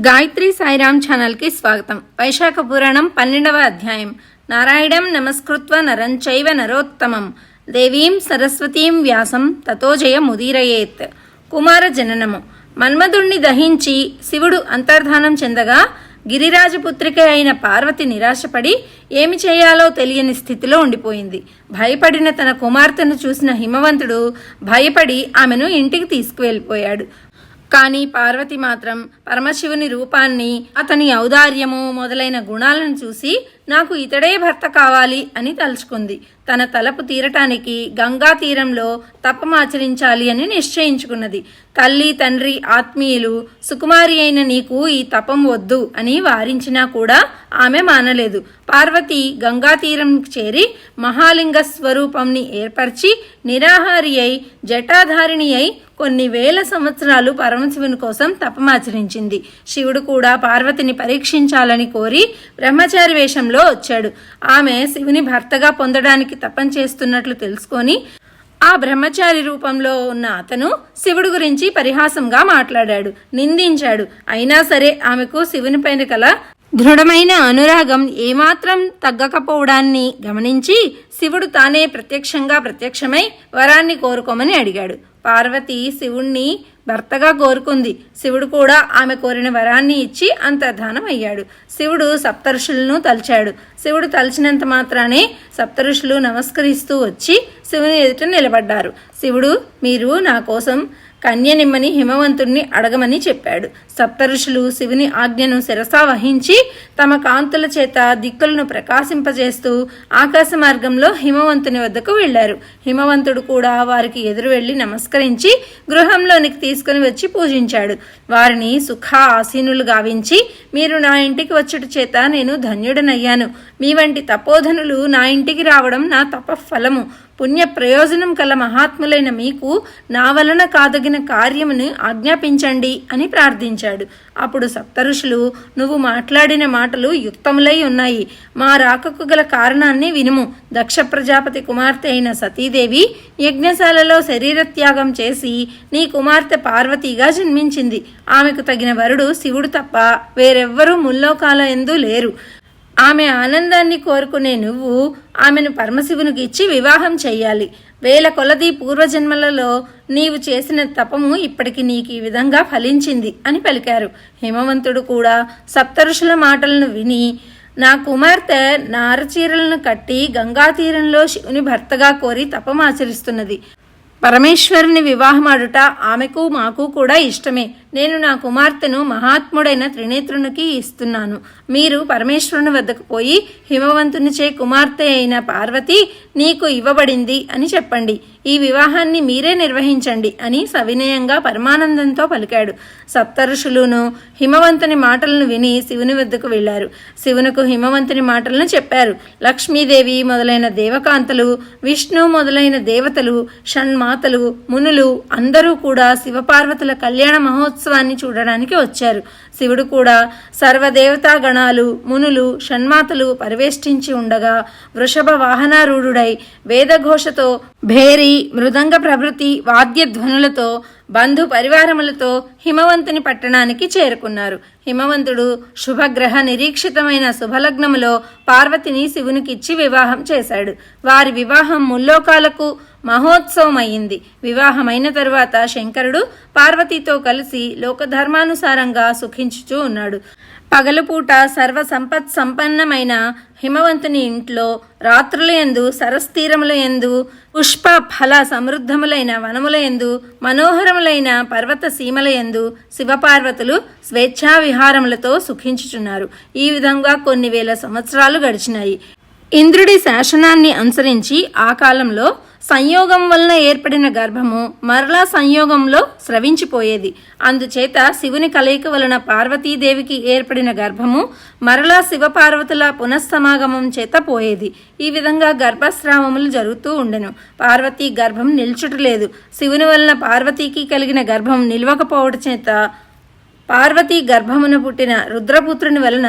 గాయత్రి సాయిరామ్ ఛానల్కి స్వాగతం. వైశాఖ పురాణం పన్నెండవ అధ్యాయం. నారాయణం నమస్కృత్వ నరంచైవ నరోత్తమం. దేవీం సరస్వతీం వ్యాసం తతోజయ ముదీరయేత్. కుమార జననము. మన్మధుణ్ణి దహించి శివుడు అంతర్ధానం చెందగా గిరిరాజపుత్రిక అయిన పార్వతి నిరాశపడి ఏమి చేయాలో తెలియని స్థితిలో ఉండిపోయింది. భయపడిన తన కుమార్తెను చూసిన హిమవంతుడు భయపడి ఆమెను ఇంటికి తీసుకువెళ్ళిపోయాడు. కానీ పార్వతి మాత్రం పరమశివుని రూపాన్ని అతని ఔదార్యము మొదలైన గుణాలను చూసి నాకు ఇతడే భర్త కావాలి అని తలుచుకుంది. తన తలపు తీరటానికి గంగా తీరంలో తపమాచరించాలి అని నిశ్చయించుకున్నది. తల్లి తండ్రి ఆత్మీయులు సుకుమారి అయిన నీకు ఈ తపం వద్దు అని వారించినా కూడా ఆమె మానలేదు. పార్వతి గంగా తీరం చేరి మహాలింగ స్వరూపంని ఏర్పరిచి నిరాహారి అయి జటాధారిణి అయి కొన్ని వేల సంవత్సరాలు పరమశివుని కోసం తపమాచరించింది. శివుడు కూడా పార్వతిని పరీక్షించాలని కోరి బ్రహ్మచారి వేషంలో వచ్చాడు. ఆమె శివుని భర్తగా పొందడానికి తపం చేస్తున్నట్లు తెలుసుకొని ఆ బ్రహ్మచారి రూపంలో ఉన్న అతను శివుడు గురించి పరిహాసంగా మాట్లాడాడు నిందించాడు. అయినా సరే ఆమెకు శివునిపైన కల దృఢమైన అనురాగం ఏమాత్రం తగ్గకపోవడాన్ని గమనించి శివుడు తానే ప్రత్యక్షంగా ప్రత్యక్షమై వరాన్ని కోరుకోమని అడిగాడు. పార్వతి శివుణ్ణి భర్తగా కోరుకుంది. శివుడు కూడా ఆమె కోరిన వరాన్ని ఇచ్చి అంతర్ధానం అయ్యాడు. శివుడు సప్తఋషులను తలిచాడు. శివుడు తలిచినంత మాత్రానే సప్తఋషులు నమస్కరిస్తూ వచ్చి శివుని ఎదుట నిలబడ్డారు. శివుడు మీరు నా కోసం కన్యనిమ్మని హిమవంతుణ్ణి అడగమని చెప్పాడు. సప్తఋషులు శివుని ఆజ్ఞను శిరసా వహించి తమ కాంతుల చేత దిక్కులను ప్రకాశింపజేస్తూ ఆకాశ మార్గంలో హిమవంతుని వద్దకు వెళ్ళారు హిమవంతుడు కూడా వారికి ఎదురు వెళ్ళి నమస్కరించి గృహంలోనికి తీసుకుని వచ్చి పూజించాడు. వారిని సుఖ ఆసీనులు గావించి మీరు నా ఇంటికి వచ్చుట చేత నేను ధన్యుడనయ్యాను. మీ వంటి తపోధనులు నా ఇంటికి రావడం నా తప ఫలము. పుణ్య ప్రయోజనం కల మహాత్ములైన మీకు నా వలన కాదగిన కార్యమును ఆజ్ఞాపించండి అని ప్రార్థించాడు. అప్పుడు సప్తఋషులు నువ్వు మాట్లాడిన మాటలు యుక్తములై ఉన్నాయి. మా రాకకు గల కారణాన్ని వినుము. దక్ష ప్రజాపతి కుమార్తె అయిన సతీదేవి యజ్ఞశాలలో శరీరత్యాగం చేసి నీ కుమార్తె పార్వతిగా జన్మించింది. ఆమెకు తగిన వరుడు శివుడు తప్ప వేరెవ్వరూ ముల్లోకాల ఎందు లేరు. ఆమె ఆనందాన్ని కోరుకునే నువ్వు ఆమెను పరమశివునికి ఇచ్చి వివాహం చెయ్యాలి. వేల కొలది పూర్వజన్మలలో నీవు చేసిన తపము ఇప్పటికి నీకు ఈ విధంగా ఫలించింది అని పలికారు. హిమవంతుడు కూడా సప్తఋషుల మాటలను విని నా కుమార్తె నారచీరలను కట్టి గంగా తీరంలో శివుని భర్తగా కోరి తపమాచరిస్తున్నది పరమేశ్వరుని వివాహమాడుట ఆమెకు మాకు కూడా ఇష్టమే. నేను నా కుమార్తెను మహాత్ముడైన త్రినేత్రునికి ఇస్తున్నాను. మీరు పరమేశ్వరుని వద్దకు పోయి హిమవంతునిచే కుమార్తె అయిన పార్వతి నీకు ఇవ్వబడింది అని చెప్పండి. ఈ వివాహాన్ని మీరే నిర్వహించండి అని సవినయంగా పరమానందంతో పలికాడు. సప్తఋషులును హిమవంతుని మాటలను విని శివుని వద్దకు వెళ్ళారు శివునకు హిమవంతుని మాటలను చెప్పారు. లక్ష్మీదేవి మొదలైన దేవకాంతలు విష్ణు మొదలైన దేవతలు షణ్మాతలు మునులు అందరూ కూడా శివపార్వతుల కళ్యాణ మహోత్సవాన్ని చూడడానికి వచ్చారు. శివుడు కూడా సర్వదేవతా గణాలు మునులు షణ్మాతలు పరివేష్టించి ఉండగా వృషభ వాహనారూఢుడై వేదఘోషతో భేరి మృదంగ ప్రభృతి వాద్యధ్వనులతో బంధు పరివారములతో హిమవంతుని పట్టణానికి చేరుకున్నారు. హిమవంతుడు శుభగ్రహ నిరీక్షితమైన శుభలగ్నములో పార్వతిని శివునికిచ్చి వివాహం చేశాడు. వారి వివాహం ముల్లోకాలకు మహోత్సవం అయింది వివాహమైన తరువాత శంకరుడు పార్వతితో కలిసి లోకధర్మానుసారంగా సుఖించుచూ ఉన్నాడు. పగలపూట సర్వ సంపత్ సంపన్నమైన హిమవంతుని ఇంట్లో రాత్రుల ఎందు సరస్తీరముల ఎందు పుష్ప ఫల సమృద్ధములైన వనముల ఎందు మనోహరములైన పర్వత సీమల ఎందు శివపార్వతులు స్వేచ్ఛా విహారములతో సుఖించుచున్నారు. ఈ విధంగా కొన్ని వేల సంవత్సరాలు గడిచినాయి. ఇంద్రుడి శాసనాన్ని అనుసరించి ఆ కాలంలో సంయోగం వలన ఏర్పడిన గర్భము మరలా సంయోగంలో స్రవించిపోయేది. అందుచేత శివుని కలయిక వలన పార్వతీదేవికి ఏర్పడిన గర్భము మరలా శివపార్వతుల పునఃసమాగమం చేత పోయేది. ఈ విధంగా గర్భస్రావములు జరుగుతూ ఉండెను. పార్వతీ గర్భం నిల్చుటలేదు శివుని వలన పార్వతీకి కలిగిన గర్భం నిలవకపోవడం చేత పార్వతీ గర్భమున పుట్టిన రుద్రపుత్రుని వలన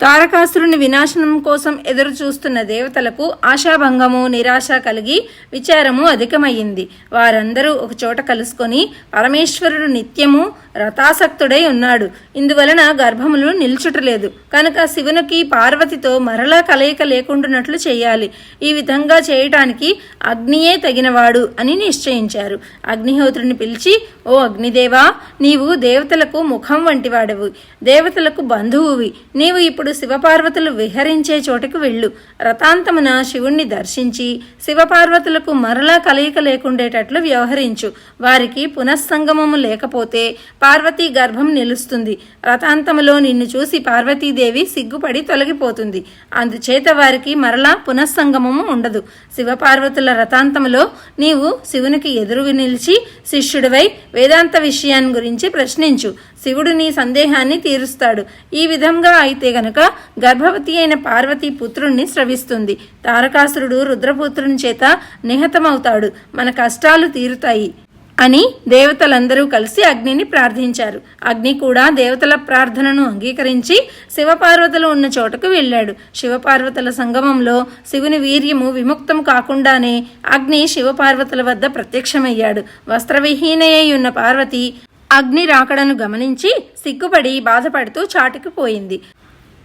తారకాసురుని వినాశనం కోసం ఎదురు చూస్తున్న దేవతలకు ఆశాభంగము నిరాశ కలిగి విచారము అధికమయ్యింది. వారందరూ ఒక చోట కలుసుకొని పరమేశ్వరుడు నిత్యము రథాసక్తుడై ఉన్నాడు. ఇందువలన గర్భములు నిల్చుటలేదు. కనుక శివునికి పార్వతితో మరలా కలయిక లేకుండునట్లు చేయాలి. ఈ విధంగా చేయటానికి అగ్నియే తగినవాడు అని నిశ్చయించారు. అగ్నిహోత్రుని పిలిచి ఓ అగ్నిదేవా నీవు దేవతలకు ముఖం వంటివాడవు. దేవతలకు బంధువువి. నీవు ఇప్పుడు శివపార్వతులు విహరించే చోటకు వెళ్ళు. రథాంతమున శివుణ్ణి దర్శించి శివపార్వతులకు మరలా కలయిక లేకుండేటట్లు వ్యవహరించు. వారికి పునఃసంగమము లేకపోతే పార్వతీ గర్భం నిలుస్తుంది. రథాంతములో నిన్ను చూసి పార్వతీదేవి సిగ్గుపడి తొలగిపోతుంది. అందుచేత వారికి మరలా పునఃసంగమము ఉండదు. శివపార్వతుల రథాంతములో నీవు శివునికి ఎదురు నిలిచి శిష్యుడివై వేదాంత విషయాన్ని గురించి ప్రశ్నించు. శివుడు నీ సందేహాన్ని తీరుస్తాడు. ఈ విధంగా అయితే గనుక గర్భవతి అయిన పార్వతి పుత్రుణ్ణి స్రవిస్తుంది. తారకాసురుడు రుద్రపుత్రుని చేత నిహతమవుతాడు. మన కష్టాలు తీరుతాయి. అని దేవతలందరూ కలిసి అగ్నిని ప్రార్థించారు. అగ్ని కూడా దేవతల ప్రార్థనను అంగీకరించి శివపార్వతులు ఉన్న చోటకు వెళ్ళాడు. శివపార్వతుల సంగమంలో శివుని వీర్యము విముక్తం కాకుండానే అగ్ని శివపార్వతుల వద్ద ప్రత్యక్షమయ్యాడు. వస్త్రవిహీనయ్యి ఉన్న పార్వతి అగ్ని రాకడను గమనించి సిగ్గుపడి బాధపడుతూ చాటుకు పోయింది.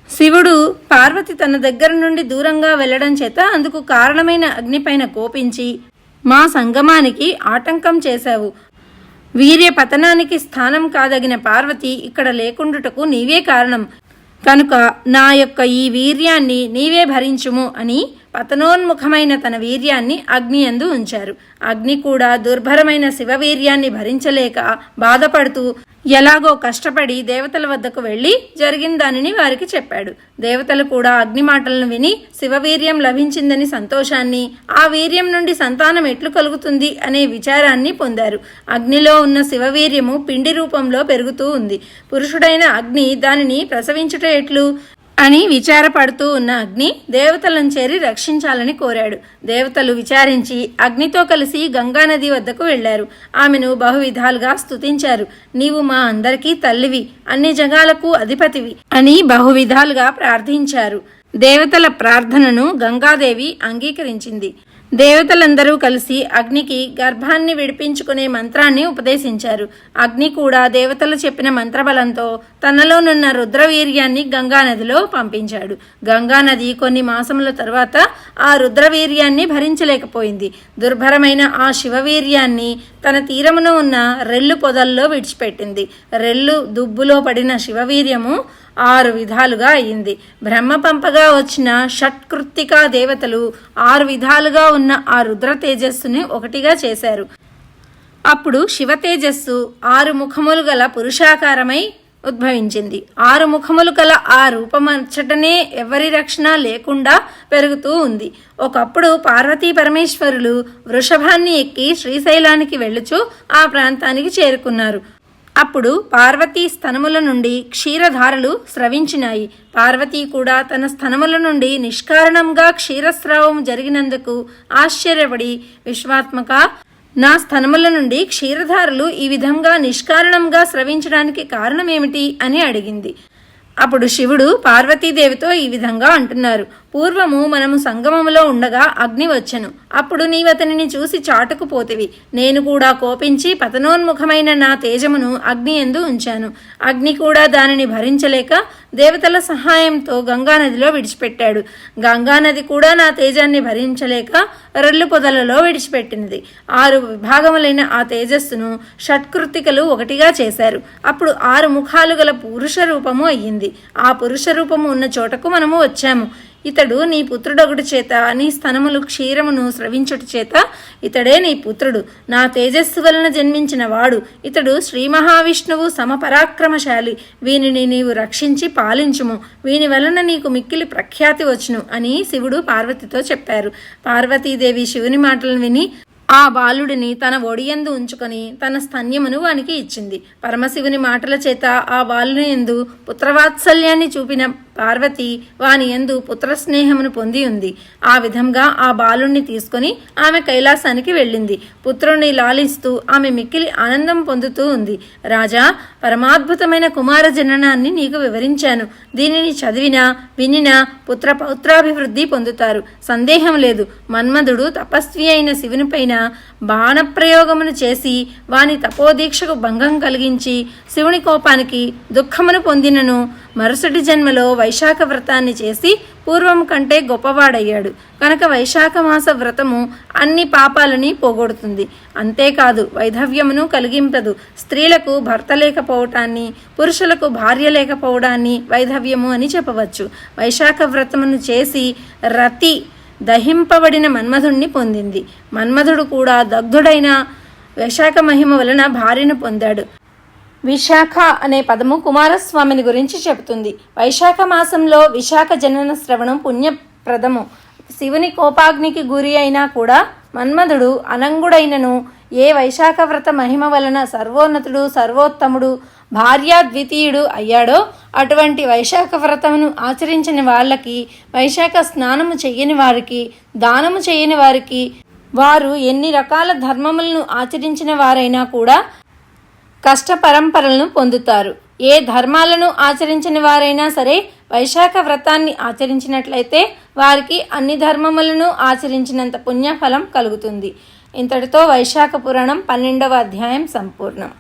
శివుడు పార్వతి తన దగ్గర నుండి దూరంగా వెళ్ళడం చేత అందుకు కారణమైన అగ్నిపైన కోపించి మా సంగమానికి ఆటంకం చేశావు. వీర్య పతనానికి స్థానం కాదగిన పార్వతి ఇక్కడ లేకుండుటకు నీవే కారణం. కనుక నా యొక్క ఈ వీర్యాన్ని నీవే భరించుము అని పతనోన్ముఖమైన తన వీర్యాన్ని అగ్ని ఎందు ఉంచారు. అగ్ని కూడా దుర్భరమైన శివవీర్యాన్ని భరించలేక బాధపడుతూ ఎలాగో కష్టపడి దేవతల వద్దకు వెళ్ళి జరిగిన దానిని వారికి చెప్పాడు. దేవతలు కూడా అగ్ని మాటలను విని శివవీర్యం లభించిందని సంతోషాన్ని ఆ వీర్యం నుండి సంతానం ఎట్లు కలుగుతుంది అనే విచారాన్ని పొందారు. అగ్నిలో ఉన్న శివవీర్యము పిండి రూపంలో పెరుగుతూ ఉంది. పురుషుడైన అగ్ని దానిని ప్రసవించుట ఎట్లు? అని విచారపడుతూ ఉన్న అగ్ని దేవతలను చేరి రక్షించాలని కోరాడు. దేవతలు విచారించి అగ్నితో కలిసి గంగానది వద్దకు వెళ్ళారు ఆమెను బహువిధాలుగా స్తుతించారు. నీవు మా అందరికీ తల్లివి అన్ని జగాలకు అధిపతివి అని బహువిధాలుగా ప్రార్థించారు. దేవతల ప్రార్థనను గంగాదేవి అంగీకరించింది. దేవతలందరూ కలిసి అగ్నికి గర్భాన్ని విడిపించుకునే మంత్రాన్ని ఉపదేశించారు. అగ్ని కూడా దేవతలు చెప్పిన మంత్రబలంతో తనలోనున్న రుద్రవీర్యాన్ని గంగానదిలో పంపించాడు. గంగానది కొన్ని మాసముల తర్వాత ఆ రుద్రవీర్యాన్ని భరించలేకపోయింది. దుర్భరమైన ఆ శివవీర్యాన్ని తన తీరమున ఉన్న రెల్లు పొదల్లో విడిచిపెట్టింది. రెల్లు దుబ్బులో పడిన శివవీర్యము ఆరు విధాలుగా అయింది బ్రహ్మ పంపగా వచ్చిన షట్కృత్తికా దేవతలు ఆరు విధాలుగా ఉన్న ఆ రుద్ర తేజస్సుని ఒకటిగా చేశారు. అప్పుడు శివ తేజస్సు ఆరు ముఖములు గల పురుషాకారమై ఉద్భవించింది. ఆరు ముఖములు కల ఆ రూపమర్చటనే ఎవరి రక్షణ లేకుండా పెరుగుతూ ఉంది. ఒకప్పుడు పార్వతీ పరమేశ్వరులు వృషభాన్ని ఎక్కి శ్రీశైలానికి వెళ్ళుచు ఆ ప్రాంతానికి చేరుకున్నారు. అప్పుడు పార్వతీ స్తనముల నుండి క్షీరధారలు స్రవించినాయి. పార్వతీ కూడా తన స్తనముల నుండి నిష్కారణంగా క్షీరస్రావం జరిగినందుకు ఆశ్చర్యపడి విశ్వాత్మక నా స్థనముల నుండి క్షీరధారలు ఈ విధంగా నిష్కారణంగా స్రవించడానికి కారణమేమిటి అని అడిగింది. అప్పుడు శివుడు పార్వతీదేవితో ఈ విధంగా అంటున్నారు. పూర్వము మనము సంగమములో ఉండగా అగ్ని వచ్చెను. అప్పుడు నీవతనిని చూసి చాటుకు పోతివి నేను కూడా కోపించి పతనోన్ముఖమైన నా తేజమును అగ్ని ఎందు ఉంచాను. అగ్ని కూడా దానిని భరించలేక దేవతల సహాయంతో గంగానదిలో విడిచిపెట్టాడు. గంగానది కూడా నా తేజాన్ని భరించలేక రెల్లు పొదలలో విడిచిపెట్టినది. ఆరు విభాగములైన ఆ తేజస్సును షట్కృతికలు ఒకటిగా చేశారు. అప్పుడు ఆరు ముఖాలు గల పురుష రూపము అయ్యింది. ఆ పురుష రూపము ఉన్న చోటకు మనము వచ్చాము. ఇతడు నీ పుత్రుడొకటి చేత నీ స్తనములు క్షీరమును స్రవించుట చేత ఇతడే నీ పుత్రుడు. నా తేజస్సు వలన జన్మించిన వాడు. ఇతడు శ్రీ మహావిష్ణువు సమపరాక్రమశాలి. వీనిని నీవు రక్షించి పాలించుము. వీని వలన నీకు మిక్కిలి ప్రఖ్యాతి వచ్చును అని శివుడు పార్వతితో చెప్పారు. పార్వతీదేవి శివుని మాటలను విని ఆ బాలుడిని తన ఒడియందు ఉంచుకొని తన స్తన్యమును వానికి ఇచ్చింది. పరమశివుని మాటల చేత ఆ బాలుని ఎందు పుత్రవాత్సల్యాన్ని చూపిన పార్వతి వాని ఎందు పుత్ర స్నేహమును పొంది ఉంది. ఆ విధంగా ఆ బాలుణ్ణి తీసుకొని ఆమె కైలాసానికి వెళ్ళింది. పుత్రుణ్ణి లాలిస్తూ ఆమె మిక్కిలి ఆనందం పొందుతూ ఉంది. రాజా పరమాద్భుతమైన కుమార జననాన్ని నీకు వివరించాను. దీనిని చదివినా వినినా పుత్ర పౌత్రాభివృద్ధి పొందుతారు. సందేహం లేదు. మన్మధుడు తపస్వి అయిన శివునిపైన బాణప్రయోగమును చేసి వాని తపోదీక్షకు భంగం కలిగించి శివుని కోపానికి దుఃఖమును పొందినను మరుసటి జన్మలో వైశాఖ వ్రతాన్ని చేసి పూర్వం కంటే గొప్పవాడయ్యాడు. కనుక వైశాఖ మాస వ్రతము అన్ని పాపాలని పోగొడుతుంది. అంతేకాదు వైధవ్యమును కలిగింపదు. స్త్రీలకు భర్త లేకపోవటాన్ని పురుషులకు భార్య లేకపోవడాన్ని వైధవ్యము అని చెప్పవచ్చు. వైశాఖ వ్రతమును చేసి రతి దహింపబడిన మన్మధుణ్ణి పొందింది. మన్మధుడు కూడా దగ్ధుడైన విశాఖ మహిమ వలన భార్యను పొందాడు. విశాఖ అనే పదము కుమారస్వామిని గురించి చెబుతుంది. వైశాఖ మాసంలో విశాఖ జనన శ్రవణం పుణ్యప్రదము. శివుని కోపాగ్నికి గురి అయినా కూడా మన్మధుడు అనంగుడైనను. ఏ వైశాఖ వ్రత మహిమ వలన సర్వోన్నతుడు సర్వోత్తముడు భార్యాద్వితీయుడు అయ్యాడో అటువంటి వైశాఖ వ్రతమును ఆచరించని వాళ్ళకి వైశాఖ స్నానము చెయ్యని వారికి దానము చేయని వారికి వారు ఎన్ని రకాల ధర్మములను ఆచరించిన వారైనా కూడా కష్ట పరంపరలను పొందుతారు. ఏ ధర్మాలను ఆచరించిన వారైనా సరే వైశాఖ వ్రతాన్ని ఆచరించినట్లయితే వారికి అన్ని ధర్మములను ఆచరించినంత పుణ్యఫలం కలుగుతుంది. ఇంతటితో వైశాఖ పురాణం పన్నెండవ అధ్యాయం సంపూర్ణం.